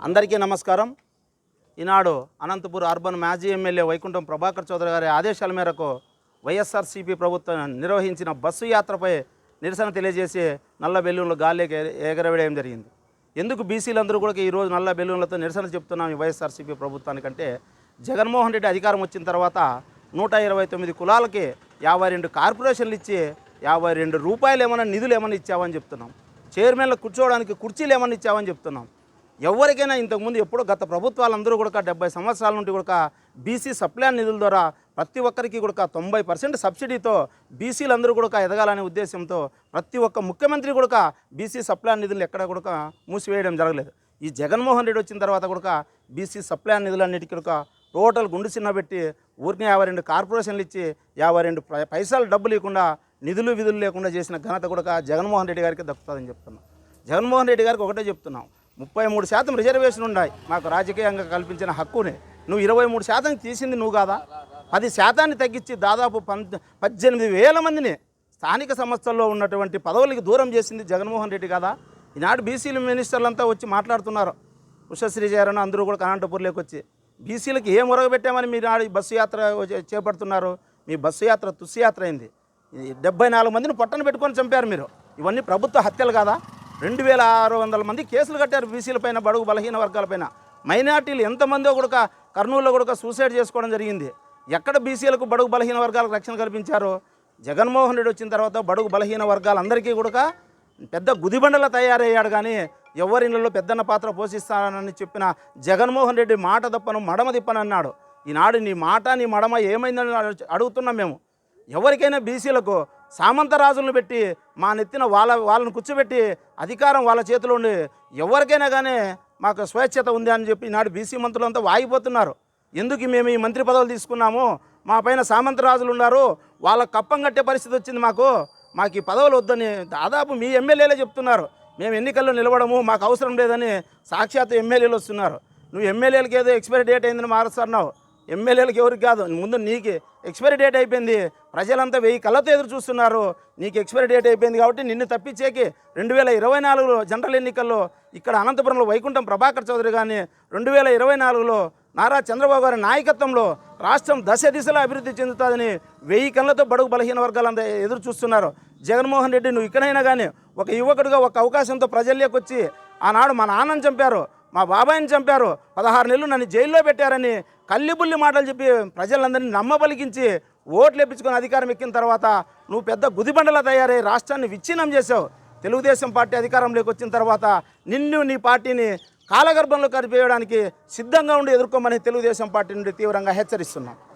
అందరికీ నమస్కారం. ఈనాడు అనంతపూర్ అర్బన్ మాజీ ఎమ్మెల్యే వైకుంఠం ప్రభాకర్ చౌదరి గారి ఆదేశాల మేరకు వైఎస్ఆర్సీపీ ప్రభుత్వం నిర్వహించిన బస్సు యాత్రపై నిరసన తెలియజేసి నల్ల బెలూన్లు గాలికి ఎగ- ఎగరవేయడం జరిగింది. ఎందుకు బీసీలందరూ కూడా ఈరోజు నల్ల బెలూన్లతో నిరసన చెప్తున్నాం ఈ వైఎస్ఆర్సీపీ ప్రభుత్వానికంటే జగన్మోహన్ రెడ్డి అధికారం వచ్చిన తర్వాత నూట ఇరవై తొమ్మిది కులాలకి యాభై రెండు కార్పొరేషన్లు ఇచ్చి యాభై రెండు రూపాయలు ఏమైనా నిధులు ఏమైనా ఇచ్చావని చెప్తున్నాం. చైర్మన్లు కూర్చోవడానికి కుర్చీలు ఏమన్నా ఇచ్చావని చెప్తున్నాం. ఎవరికైనా ఇంతకుముందు ఎప్పుడో గత ప్రభుత్వాలందరూ కూడా డెబ్బై సంవత్సరాల నుండి కూడా బీసీ సప్లాన్ నిధుల ద్వారా ప్రతి ఒక్కరికి కూడా తొంభై పర్సెంట్ సబ్సిడీతో బీసీలందరూ కూడా ఎదగాలనే ఉద్దేశంతో ప్రతి ఒక్క ముఖ్యమంత్రి కూడా బీసీ సప్లాన్ నిధులు ఎక్కడ కూడా మూసివేయడం జరగలేదు. ఈ జగన్మోహన్ రెడ్డి వచ్చిన తర్వాత కూడా బీసీ సప్లాన్ నిధులన్నిటికీ కూడా టోటల్ గుండు చిన్నబెట్టి ఊరికి యాభై రెండు కార్పొరేషన్లు ఇచ్చి యాభై రెండు పై- పైసలు డబ్బులు ఇవ్వకుండా నిధులు విధులు లేకుండా చేసిన ఘనత కూడా జగన్మోహన్ రెడ్డి గారికి దక్కుతుందని చెప్తున్నాం. జగన్మోహన్ రెడ్డి గారికి ఒకటే చెప్తున్నాం. ముప్పై మూడు శాతం రిజర్వేషన్ ఉన్నాయి. మాకు రాజకీయంగా కల్పించిన హక్కునే. నువ్వు ఇరవై మూడు శాతం తీసింది నువ్వు కాదా? పది శాతాన్ని తగ్గించి దాదాపు పంత పద్దెనిమిది వేల మందిని స్థానిక సంస్థల్లో ఉన్నటువంటి పదవులకి దూరం చేసింది జగన్మోహన్ రెడ్డి కదా? ఈనాడు బీసీలు మినిస్టర్లంతా వచ్చి మాట్లాడుతున్నారు. ఉషశ్రీ గారని అందరూ కూడా అనంతపూర్లోకి వచ్చి బీసీలకి ఏం ఉరగబెట్టామని మీరు ఆడ బస్సు యాత్ర చేపడుతున్నారు? మీ బస్సు యాత్ర తుస్సు యాత్ర అయింది. డెబ్బై నాలుగు మందిని పొట్టను పెట్టుకొని చంపారు మీరు. ఇవన్నీ ప్రభుత్వ హత్యలు కాదా? రెండు వేల ఆరు వందల మంది కేసులు కట్టారు బీసీల పైన బడుగు బలహీన వర్గాలపైన మైనార్టీలు ఎంతమందో కూడా కర్నూలులో కూడా సూసైడ్ చేసుకోవడం జరిగింది. ఎక్కడ బీసీలకు బడుగు బలహీన వర్గాలకు రక్షణ కల్పించారు? జగన్మోహన్ రెడ్డి వచ్చిన తర్వాత బడుగు బలహీన వర్గాలందరికీ కూడా పెద్ద గుదిబండల తయారయ్యాడు కానీ ఎవరిళ్ళలో పెద్దన్న పాత్ర పోషిస్తానని చెప్పిన జగన్మోహన్ రెడ్డి మాట తప్పను మడమ తిప్పనన్నాడు. ఈనాడు నీ మాట నీ మడమ ఏమైందని అడుగుతున్నాం మేము. ఎవరికైనా బీసీలకు సామంత రాజులను పెట్టి మా నెత్తిన వాళ్ళ వాళ్ళని కూర్చోబెట్టి అధికారం వాళ్ళ చేతిలో ఉండి ఎవరికైనా కానీ మాకు స్వేచ్ఛత ఉంది అని చెప్పి ఈనాడు బీసీ మంత్రులంతా వాగిపోతున్నారు ఎందుకు మేము ఈ మంత్రి పదవులు తీసుకున్నాము? మా పైన సామంత రాజులు ఉన్నారు. వాళ్ళ కప్పం కట్టే పరిస్థితి వచ్చింది మాకు. మాకు ఈ పదవులు వద్దని దాదాపు మీ ఎమ్మెల్యేలే చెప్తున్నారు. మేము ఎన్నికల్లో నిలవడము మాకు అవసరం లేదని సాక్షాత్ ఎమ్మెల్యేలు వస్తున్నారు. నువ్వు ఎమ్మెల్యేలకి ఏదో ఎక్స్పైరీ డేట్ అయిందని మారుస్తున్నావు. ఎమ్మెల్యేలకు ఎవరికి కాదు. ముందు నీకు ఎక్స్పైరీ డేట్ అయిపోయింది. ప్రజలంతా వెయ్యి కళ్ళతో ఎదురు చూస్తున్నారు. నీకు ఎక్స్పైరీ డేట్ అయిపోయింది కాబట్టి నిన్ను తప్పించేకి రెండు వేల ఇరవై నాలుగులో జనరల్ ఎన్నికల్లో ఇక్కడ అనంతపురంలో వైకుంఠం ప్రభాకర్ చౌదరి కానీ రెండు వేల ఇరవై నాలుగులో నారా చంద్రబాబు గారి నాయకత్వంలో రాష్ట్రం దశ దిశలో అభివృద్ధి చెందుతుందని వెయ్యి కళ్ళతో బడుగు బలహీన వర్గాలంతా ఎదురు చూస్తున్నారు. జగన్మోహన్ రెడ్డి నువ్వు ఇక్కడైనా కానీ ఒక యువకుడిగా ఒక అవకాశంతో ప్రజల్లోకి వచ్చి ఆనాడు మా నాన్నని చంపారు. మా బాబాయిని చంపారు. పదహారు నెలలు నన్ను జైల్లో పెట్టారని కల్లిబుల్లి మాటలు చెప్పి ప్రజలందరినీ నమ్మబలికించి ఓట్లు ఎప్పించుకొని అధికారం ఎక్కిన తర్వాత నువ్వు పెద్ద గుదిబండలా తయారై రాష్ట్రాన్ని విచ్ఛిన్నం చేసావు తెలుగుదేశం పార్టీ అధికారంలోకి వచ్చిన తర్వాత నిన్ను నీ పార్టీని కాలగర్భంలో కలిపేయడానికి సిద్ధంగా ఉండి ఎదుర్కోమని తెలుగుదేశం పార్టీ నుండి తీవ్రంగా హెచ్చరిస్తున్నాం.